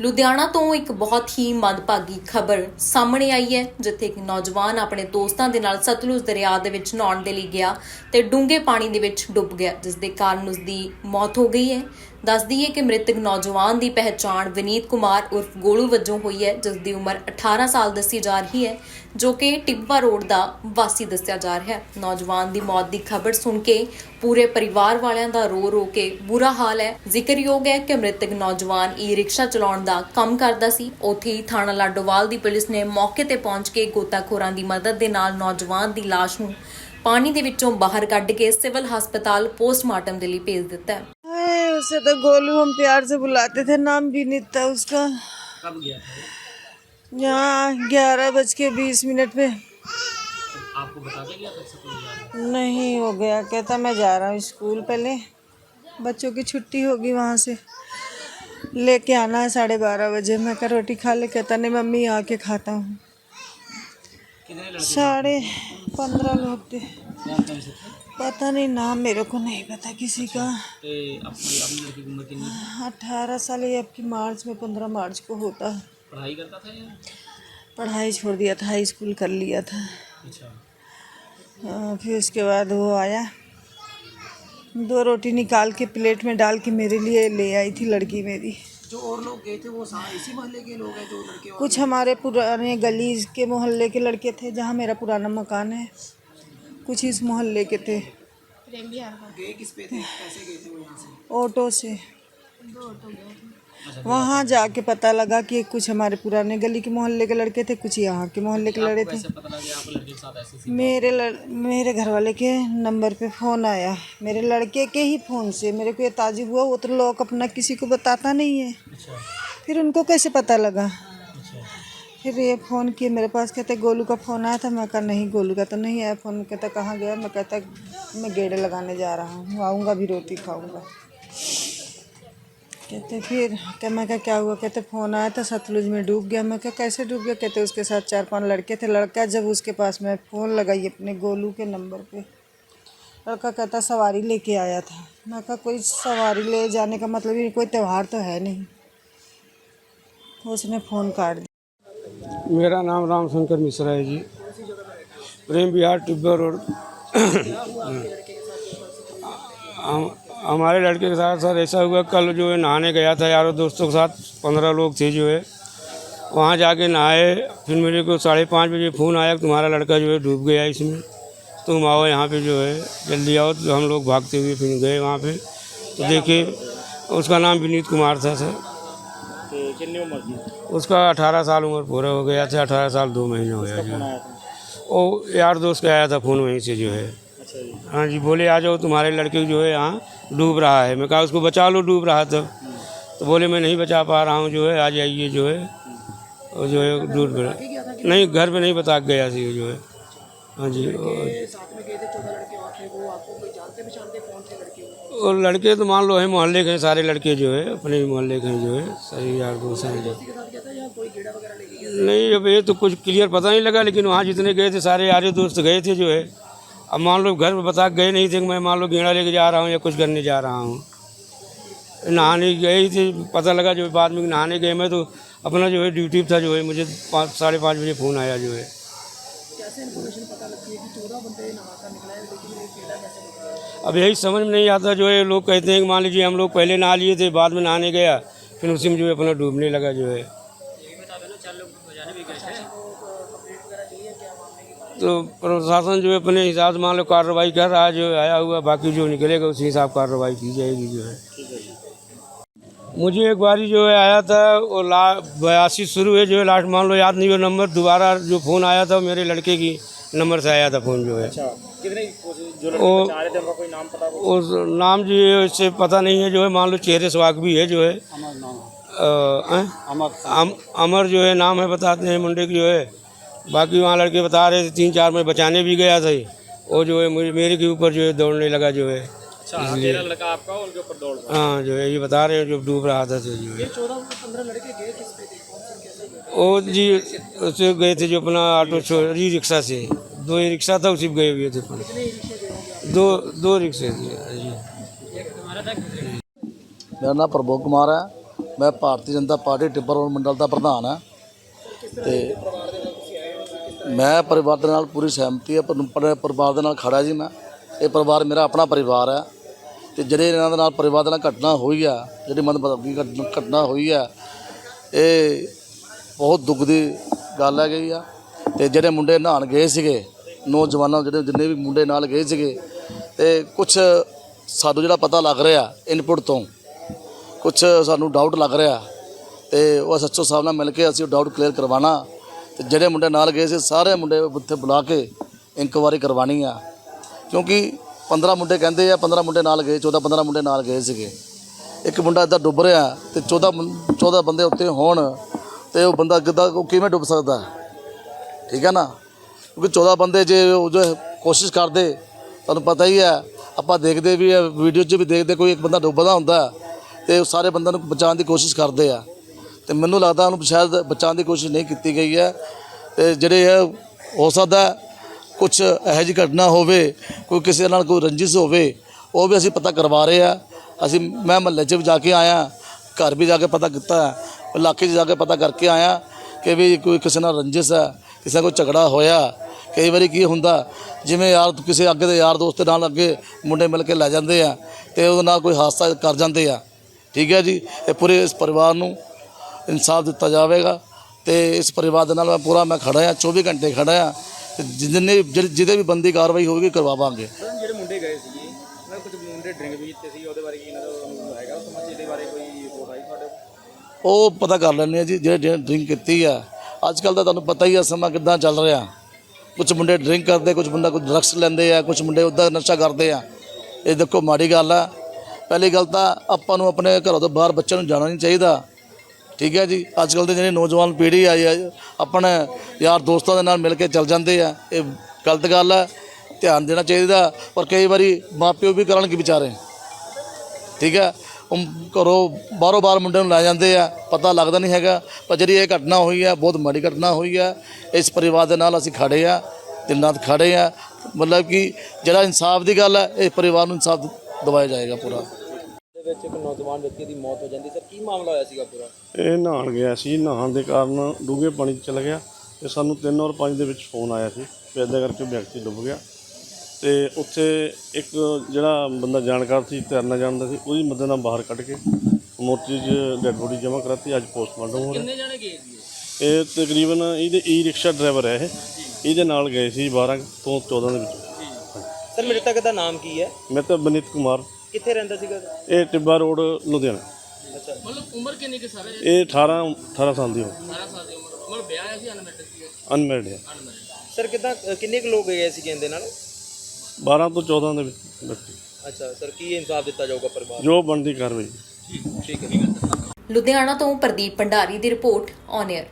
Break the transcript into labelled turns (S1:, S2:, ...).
S1: ਲੁਧਿਆਣਾ ਤੋਂ ਇੱਕ ਬਹੁਤ ਹੀ ਮੰਦਭਾਗੀ ਖਬਰ ਸਾਹਮਣੇ ਆਈ ਹੈ, ਜਿੱਥੇ ਇੱਕ ਨੌਜਵਾਨ ਆਪਣੇ ਦੋਸਤਾਂ ਦੇ ਨਾਲ ਸਤਲੁਜ ਦਰਿਆ ਦੇ ਵਿੱਚ ਨਹਾਉਣ ਦੇ ਲਈ ਗਿਆ ਤੇ ਡੂੰਘੇ ਪਾਣੀ ਦੇ ਵਿੱਚ ਡੁੱਬ ਗਿਆ, ਜਿਸ ਦੇ ਕਾਰਨ ਉਸ ਦੀ ਮੌਤ ਹੋ ਗਈ ਹੈ। ਦੱਸਦੀ ਹੈ ਕਿ ਮ੍ਰਿਤਕ ਨੌਜਵਾਨ ਦੀ ਪਹਿਚਾਣ ਵਿਨੀਤ ਕੁਮਾਰ ਉਰਫ ਗੋਲੂ ਵਜੋਂ ਹੋਈ ਹੈ, ਜਿਸ ਦੀ ਉਮਰ 18 ਸਾਲ ਦੱਸੀ ਜਾ ਰਹੀ ਹੈ, ਜੋ ਕਿ ਟਿੱਬਾ ਰੋਡ ਦਾ ਵਾਸੀ ਦੱਸਿਆ ਜਾ ਰਿਹਾ ਹੈ। ਨੌਜਵਾਨ ਦੀ ਮੌਤ ਦੀ ਖਬਰ ਸੁਣ ਕੇ ਪੂਰੇ ਪਰਿਵਾਰ ਵਾਲਿਆਂ ਦਾ ਰੋ ਰੋ ਕੇ ਬੁਰਾ ਹਾਲ ਹੈ। ਜ਼ਿਕਰਯੋਗ ਹੈ ਕਿ ਮ੍ਰਿਤਕ ਨੌਜਵਾਨ ਈ ਰਿਕਸ਼ਾ ਚਲਾਉਣ ਦਾ ਕੰਮ ਕਰਦਾ ਸੀ। ਉੱਥੇ ਹੀ ਥਾਣਾ ਲਾਡੋਵਾਲ ਦੀ ਪੁਲਿਸ ਨੇ ਮੌਕੇ ਤੇ ਪਹੁੰਚ ਕੇ ਗੋਤਾਖੋਰਾਂ ਦੀ ਮਦਦ ਦੇ ਨਾਲ ਨੌਜਵਾਨ ਦੀ ਲਾਸ਼ ਨੂੰ ਪਾਣੀ ਦੇ ਵਿੱਚੋਂ ਬਾਹਰ ਕੱਢ ਕੇ ਸਿਵਲ ਹਸਪਤਾਲ ਪੋਸਟਮਾਰਟਮ ਦੇ ਲਈ ਭੇਜ ਦਿੱਤਾ ਹੈ।
S2: उसे तो गोलू हम प्यार से बुलाते थे नाम विनीत था उसका।
S3: कब गया? था
S2: यहाँ ग्यारह बज के बीस मिनट पे।
S3: आपको बता के गया?
S2: नहीं हो गया। कहता मैं जा रहा हूँ स्कूल पहले। बच्चों की छुट्टी होगी वहाँ से। लेके आना है साढ़े बारह बजे। मैं कहा रोटी खा ले। कहता नहीं मम्मी आके खाता हूँ। साढ़े पंद्रह लोग
S3: से थे
S2: पता नहीं नाम मेरे को नहीं पता किसी का? अठारह साल ये आपकी मार्च में पंद्रह मार्च को होता।
S3: पढ़ाई करता था या?
S2: पढ़ाई छोड़ दिया था हाई स्कूल कर लिया था।
S3: अच्छा।
S2: फिर उसके बाद वो आया। दो रोटी निकाल के प्लेट में डाल के मेरे लिए ले आई थी लड़की मेरी।
S3: जो और लोग गए थे वो इसी मोहल्ले के लोग हैं जो लड़के
S2: कुछ हमारे पुराने गली के मोहल्ले के लड़के थे जहाँ मेरा पुराना मकान है। कुछ इस मोहल्ले के थे।
S3: गए किस पे थे कैसे गए थे वो यहाँ से
S2: ऑटो से। वहाँ जाके पता लगा कि कुछ हमारे पुराने गली के मोहल्ले के लड़के थे कुछ यहाँ के मोहल्ले के लड़के थे। मेरे लड़, मेरे घर वाले के नंबर पे फ़ोन आया। मेरे लड़के के ही फ़ोन से। मेरे को ये ताजुब हुआ वो तो लोग अपना किसी को बताता नहीं है।
S3: अच्छा।
S2: फिर उनको कैसे पता लगा? फिर ये फ़ोन किए, मेरे पास कहते, गोलू का फ़ोन आया था। मैं कहा, नहीं गोलू का तो नहीं आया फ़ोन कहता, कहाँ गया? मैं कहता, मैं गेड़े लगाने जा रहा हूँ, आऊँगा भी रोटी खाऊँगा। कहते, फिर? क्या मैं क्या क्या हुआ? कहते, फ़ोन आया था, सतलुज में डूब गया। मैं क्या कैसे डूब गया? कहते, उसके साथ चार पाँच लड़के थे। लड़का जब उसके पास मैं फ़ोन लगाई अपने गोलू के नंबर पे, लड़का कहता, सवारी लेके आया था। मैं कहा, कोई सवारी ले जाने का मतलब ही कोई त्यौहार तो है नहीं। उसने फ़ोन काट दिया।
S4: मेरा नाम रामशंकर मिश्रा है जी। प्रेम विहार टिब्बर रोड। हम, हमारे लड़के के साथ सर ऐसा हुआ, कल जो है नहाने गया था, यारों दोस्तों के साथ, पंद्रह लोग थे जो है। वहाँ जाके नहाए, फिर मेरे को साढ़े पाँच बजे फ़ोन आया तुम्हारा लड़का जो है डूब गया इसमें। तुम आओ यहाँ पे जो है, जल्दी आओ। तो हम लोग भागते हुए फिर गए वहाँ पे। तो देखे उसका नाम विनीत कुमार था, सर। उसका अठारह साल उम्र पूरा हो गया था अठारह साल दो महीने हो गया जो। वो यार दोस्त का आया था फ़ोन वहीं से जो है। हाँ जी बोले आ जाओ तुम्हारे लड़के जो है यहाँ डूब रहा है। मैं कहा उसको बचा लो डूब रहा था। तो बोले मैं नहीं बचा पा रहा हूँ जो है आ जाइए जो है। और जो है डूब नहीं घर पे नहीं बता गया जो है। हाँ जी और और लड़के? तो मान लो है मोहल्ले के हैं सारे लड़के जो है अपने ही मोहल्ले के हैं जो है सारे यार दोस्त हैं जो। नहीं अब ये तो कुछ क्लियर पता नहीं लगा लेकिन वहाँ जितने गए थे सारे यारे दोस्त गए थे जो है। अब मान लो घर में बता गए नहीं थे मैं मान लो गेड़ा लेके जा रहा हूँ या कुछ करने जा रहा हूँ। नहाने गए थे पता लगा जो बाद में नहाने गए मैं तो अपना जो है ड्यूटी था जो है मुझे पाँच साढ़े पाँच बजे फ़ोन आया जो है। अब यही समझ में नहीं आता जो है लोग कहते हैं कि मान लीजिए हम लोग पहले नहा लिए थे बाद में नहाने गया फिर उसी में जो है अपना डूबने लगा जो है। तो प्रशासन जो है अपने हिसाब से मान लो कार्रवाई कर रहा है जो आया हुआ बाकी जो निकलेगा उसी हिसाब कार्रवाई की जाएगी जो है। मुझे एक बारी जो है आया था वो ला बयासी शुरू है जो है लास्ट मान लो याद नहीं वो नंबर दोबारा जो फ़ोन आया था मेरे लड़के की नंबर से आया था फ़ोन जो है।
S3: कितने जो
S4: वो
S3: जा रहे थे उनका कोई नाम पता
S4: उस नाम जी इससे पता नहीं है जो है मान लो चेहरे स्वाग भी है जो है।
S3: अमर नाम अमर
S4: अमर जो है नाम है बताते हैं मुंडे की जो है। बाकी वहाँ लड़के बता रहे थे तीन चार में बचाने भी गया था। वो जो है मुझे मेरे के ऊपर जो है दौड़ने लगा जो है।
S3: अच्छा तेरह लड़का आपका उनके ऊपर दौड़
S4: हाँ। जो है ये बता रहे हैं जो डूब रहा था जो है।
S3: चौदह पंद्रह लड़के गए किस पे
S4: वो जी उससे गए थे जो अपना ऑटो छोड़ ई रिक्शा से दो ही रिक्शा था उसी पे गए हुए थे अपने। दो दो रिक्शे थे जी
S5: ਮੇਰਾ ਨਾਮ ਪ੍ਰਭੂ ਕੁਮਾਰ ਹੈ ਮੈਂ ਭਾਰਤੀ ਜਨਤਾ ਪਾਰਟੀ ਟਿੱਬਰ ਰੋਡ ਮੰਡਲ ਦਾ ਪ੍ਰਧਾਨ ਹਾਂ ਤੇ ਮੈਂ ਪਰਿਵਾਰ ਦੇ ਨਾਲ ਪੂਰੀ ਸਹਿਮਤੀ ਹੈ ਪਰ ਪਰ- ਪਰਿਵਾਰ ਦੇ ਨਾਲ ਖੜਾ ਜੀ ਮੈਂ ਇਹ ਪਰਿਵਾਰ ਮੇਰਾ ਆਪਣਾ ਪਰਿਵਾਰ ਹੈ ਤੇ ਜਿਹੜੇ ਇਹਨਾਂ ਦੇ ਨਾਲ ਪਰਿਵਾਰ ਦੇ ਨਾਲ ਘਟਨਾ ਹੋਈ ਆ ਜਿਹੜੀ ਮੰਦਭਾਗੀ ਘਟ- ਘਟਨਾ ਹੋਈ ਆ ਇਹ ਬਹੁਤ ਦੁੱਖ ਦੀ ਗੱਲ ਹੈ ਗਈ ਆ। ਤੇ ਜਿਹੜੇ ਮੁੰਡੇ ਨਹਾਉਣ ਗਏ ਸੀਗੇ, ਨੌਜਵਾਨਾਂ ਜਿਹੜੇ ਜਿੰਨੇ ਵੀ ਮੁੰਡੇ ਨਾਲ ਗਏ ਸੀਗੇ, ਤੇ ਕੁਝ ਸਾਨੂੰ ਜਿਹੜਾ ਪਤਾ ਲੱਗ ਰਿਹਾ ਇਨਪੁਟ ਤੋਂ ਕੁਝ ਸਾਨੂੰ ਡਾਊਟ ਲੱਗ ਰਿਹਾ। ਤੇ ਉਹ ਸੱਚੋ ਸਾਹਿਬ ਨਾਲ ਮਿਲ ਕੇ ਅਸੀਂ ਉਹ ਡਾਊਟ ਕਲੀਅਰ ਕਰਵਾਉਣਾ। ਤੇ ਜਿਹੜੇ ਮੁੰਡੇ ਨਾਲ ਗਏ ਸੀ, ਸਾਰੇ ਮੁੰਡੇ ਉੱਥੇ ਬੁਲਾ ਕੇ ਇਨਕੁਆਰੀ ਕਰਵਾਉਣੀ ਆ। ਕਿਉਂਕਿ 15 ਮੁੰਡੇ ਕਹਿੰਦੇ ਆ 15 ਮੁੰਡੇ ਨਾਲ ਗਏ 14 15 ਮੁੰਡੇ ਨਾਲ ਗਏ ਸੀਗੇ। ਇੱਕ ਮੁੰਡਾ ਇੱਦਾਂ ਡੁੱਬ ਰਿਹਾ ਤੇ 14 ਮੁੰ- 14 ਬੰਦੇ ਉੱਤੇ ਹੋਣ ਤੇ ਉਹ ਬੰਦਾ ਕਿੱਦਾਂ, ਉਹ ਕਿਵੇਂ ਡੁੱਬ ਸਕਦਾ? ਠੀਕ ਹੈ ਨਾ? ਕਿਉਂਕਿ 14 ਬੰਦੇ ਜੇ ਉਹ ਜੋ ਕੋਸ਼ਿਸ਼ ਕਰਦੇ, ਤੁਹਾਨੂੰ ਪਤਾ ਹੀ ਹੈ, ਆਪਾਂ ਦੇਖਦੇ ਵੀ ਵੀਡੀਓ 'ਚ ਵੀ ਦੇਖਦੇ ਕੋਈ ਇੱਕ ਬੰਦਾ ਡੁੱਬਦਾ ਹੁੰਦਾ ਤੇ ਉਹ ਸਾਰੇ ਬੰਦਿਆਂ ਨੂੰ ਬਚਾਉਣ ਦੀ ਕੋਸ਼ਿਸ਼ ਕਰਦੇ ਆ। ਤੇ ਮੈਨੂੰ ਲੱਗਦਾ ਉਹਨੂੰ ਸ਼ਾਇਦ ਬਚਾਉਣ ਦੀ ਕੋਸ਼ਿਸ਼ ਨਹੀਂ ਕੀਤੀ ਗਈ ਹੈ। ਤੇ ਜਿਹੜੇ ਹੈ ਹੋ ਸਕਦਾ ਕੁਝ ਇਹੋ ਜਿਹੀ ਘਟਨਾ ਹੋਵੇ, ਕੋਈ ਕਿਸੇ ਨਾਲ ਕੋਈ ਰੰਜਿਸ਼ ਹੋਵੇ, ਉਹ ਵੀ ਅਸੀਂ ਪਤਾ ਕਰਵਾ ਰਹੇ ਆ ਅਸੀਂ ਮੈਂ ਮਹੱਲੇ 'ਚ ਵੀ ਜਾ ਕੇ ਆਇਆ, ਘਰ ਵੀ ਜਾ ਕੇ ਪਤਾ ਕੀਤਾ ਇਲਾਕੇ 'ਚ ਜਾ ਕੇ ਪਤਾ ਕਰਕੇ ਆਇਆ ਕਿ ਵੀ ਕੋਈ ਕਿਸੇ ਨਾਲ ਰੰਜਿਸ਼ ਹੈ, ਕਿਸੇ ਨਾਲ ਕੋਈ ਝਗੜਾ ਹੋਇਆ। ਕਈ ਵਾਰੀ ਕੀ ਹੁੰਦਾ, ਜਿਵੇਂ ਯਾਰ ਕਿਸੇ ਅੱਗੇ ਦੇ ਯਾਰ ਦੋਸਤ ਦੇ ਨਾਲ ਅੱਗੇ ਮੁੰਡੇ ਮਿਲ ਕੇ ਲੈ ਜਾਂਦੇ ਆ ਤੇ ਉਹਦੇ ਨਾਲ ਕੋਈ ਹਾਦਸਾ ਕਰ ਜਾਂਦੇ ਆ। ਠੀਕ ਹੈ ਜੀ? ਇਹ ਪੂਰੇ ਇਸ ਪਰਿਵਾਰ ਨੂੰ ਇਨਸਾਫ ਦਿੱਤਾ ਜਾਵੇਗਾ ਤੇ ਇਸ ਪਰਿਵਾਰ ਦੇ ਨਾਲ ਮੈਂ ਪੂਰਾ ਮੈਂ ਖੜਾ ਆ 24 ਘੰਟੇ ਖੜਾ ਆ ਤੇ ਜਿੰਨੇ ਜਿਹੜੀ- ਜਿਹਦੇ ਵੀ ਬੰਦੀ ਕਾਰਵਾਈ ਹੋਵੇਗੀ ਕਰਵਾਵਾਂਗੇ। ਉਹ ਪਤਾ ਕਰ ਲੈਂਦੇ ਆ ਜੀ, ਜਿਹੜੇ ਡਰਿੰਕ ਕੀਤੀ ਆ। ਅੱਜ ਕੱਲ ਤਾਂ ਤੁਹਾਨੂੰ ਪਤਾ ਹੀ ਆ ਸਮਾਂ ਕਿੱਦਾਂ ਚੱਲ ਰਿਹਾ। ਕੁਝ ਮੁੰਡੇ ਡਰਿੰਕ ਕਰਦੇ ਕੁਝ ਮੁੰਡਾ ਕੁਝ ਡਰੱਗਸ ਲੈਂਦੇ ਆ ਕੁਝ ਮੁੰਡੇ ਉੱਦਾਂ ਨਸ਼ਾ ਕਰਦੇ ਆ। ਇਹ ਦੇਖੋ ਮਾੜੀ ਗੱਲ ਆ। ਪਹਿਲੀ ਗੱਲ ਤਾਂ ਆਪਾਂ ਨੂੰ ਆਪਣੇ ਘਰੋਂ ਤੋਂ ਬਾਹਰ ਬੱਚਿਆਂ ਨੂੰ ਜਾਣਾ ਨਹੀਂ ਚਾਹੀਦਾ। ਠੀਕ ਹੈ ਜੀ? ਅੱਜ ਕੱਲ ਦੇ ਜਿਹੜੇ ਨੌਜਵਾਨ ਪੀੜ੍ਹੀ ਆਈ ਆ ਆਪਣੇ ਯਾਰ ਦੋਸਤਾਂ ਦੇ ਨਾਲ ਮਿਲ ਕੇ ਚੱਲ ਜਾਂਦੇ ਆ। ਇਹ ਗਲਤ ਗੱਲ ਆ। ਧਿਆਨ ਦੇਣਾ ਚਾਹੀਦਾ। ਪਰ ਕਈ ਵਾਰੀ ਮਾਪਿਓ ਵੀ ਕਰਨਗੇ ਵਿਚਾਰੇ। ਠੀਕ ਹੈ? ਉਹ ਘਰੋਂ ਬਾਰੋ ਬਾਰ ਮੁੰਡੇ ਨੂੰ ਲੈ ਜਾਂਦੇ ਆ ਪਤਾ ਲੱਗਦਾ ਨਹੀਂ ਹੈਗਾ। ਪਰ ਜਿਹੜੀ ਇਹ ਘਟਨਾ ਹੋਈ ਆ ਬਹੁਤ ਮਾੜੀ ਘਟਨਾ ਹੋਈ ਆ। ਇਸ ਪਰਿਵਾਰ ਦੇ ਨਾਲ ਅਸੀਂ ਖੜੇ ਆ ਦਿਨ ਰਾਤ ਖੜੇ ਆ। ਮਤਲਬ ਕਿ ਜਿਹੜਾ ਇਨਸਾਫ ਦੀ ਗੱਲ ਹੈ ਇਹ ਪਰਿਵਾਰ ਨੂੰ ਇਨਸਾਫ ਦਿਵਾਇਆ ਜਾਏਗਾ ਪੂਰਾ।
S3: ਦੇ ਵਿੱਚ ਇੱਕ ਨੌਜਵਾਨ ਵਿਅਕਤੀ ਦੀ ਮੌਤ ਹੋ ਜਾਂਦੀ। ਸਰ ਕੀ ਮਾਮਲਾ ਹੋਇਆ ਸੀਗਾ ਪੂਰਾ?
S6: ਇਹ ਨਹਾਉਣ ਗਿਆ ਸੀ। ਨਹਾਉਣ ਦੇ ਕਾਰਨ ਡੂੰਘੇ ਪਾਣੀ 'ਚ ਚਲ ਗਿਆ ਤੇ ਸਾਨੂੰ 3 ਔਰ 5 ਦੇ ਵਿੱਚ ਫੋਨ ਆਇਆ ਸੀ। ਕਿ ਇੱਦਾਂ ਕਰਕੇ ਵਿਅਕਤੀ ਡੁੱਬ ਗਿਆ। ਤੇ ਉੱਥੇ ਇੱਕ ਜਿਹੜਾ ਬੰਦਾ ਜਾਣਕਾਰ ਸੀ ਤੈਰਨਾ ਜਾਣਦਾ ਸੀ ਉਹਦੀ ਮਦਦ ਨਾਲ ਬਾਹਰ ਕੱਢ ਕੇ ਮੋਰਚੇ 'ਚ ਡੈਡ ਬੋਡੀ ਜਮ੍ਹਾਂ ਕਰਾਤੀ ਅੱਜ ਪੋਸਟਮਾਰਟਮ ਹੋ ਰਿਹਾ।
S3: ਕਿੰਨੇ ਜਾਣੇ ਗਏ ਸੀ
S6: ਇਹ? ਤਕਰੀਬਨ ਇਹਦੇ ਈ ਰਿਕਸ਼ਾ ਡਰਾਈਵਰ ਹੈ ਇਹ। ਇਹਦੇ ਨਾਲ ਗਏ ਸੀ 12 ਤੋਂ 14 ਦੇ ਵਿੱਚ।
S3: ਸਰ ਮ੍ਰਿਤਕ ਦਾ ਨਾਮ ਕੀ ਹੈ?
S6: ਮੈਂ ਤਾਂ ਬਨੀਤ ਕੁਮਾਰ।
S3: ਕਿੱਥੇ ਰਹਿੰਦਾ ਸੀਗਾ?
S6: ਇਹ ਟਿੱਬਾ ਰੋਡ ਲੁਧਿਆਣਾ।
S3: ਅੱਛਾ। ਮਤਲਬ ਉਮਰ ਕਿੰਨੀ ਕਿ ਸਰ?
S6: ਇਹ 18 18 ਸਾਲ ਦੀ ਹੋ
S3: 18 ਸਾਲ ਦੀ ਉਮਰ। ਮਤਲਬ ਵਿਆਹ ਆਇਆ ਸੀ ਅਨਮੈਰਿਡ ਸੀ
S6: ਅਨਮੈਰਿਡ ਹੈ।
S3: ਸਰ ਕਿਦਾਂ ਕਿੰਨੇ ਕੁ ਲੋਕ ਗਏ ਸੀ ਇਹਦੇ ਨਾਲ?
S6: 12 ਤੋਂ 14 ਦੇ ਵਿੱਚ ਵਿਅਕਤੀ
S3: ਅੱਛਾ ਸਰ ਕੀ ਇਨਸਾਫ ਦਿੱਤਾ ਜਾਊਗਾ ਪਰਿਵਾਰ
S6: ਜੋ ਬਣਦੀ ਕਾਰਵਾਈ।
S3: ਠੀਕ ਹੈ
S1: ਲੁਧਿਆਣਾ ਤੋਂ ਪ੍ਰਦੀਪ ਭੰਡਾਰੀ ਦੀ ਰਿਪੋਰਟ ਔਨ 에ਅਰ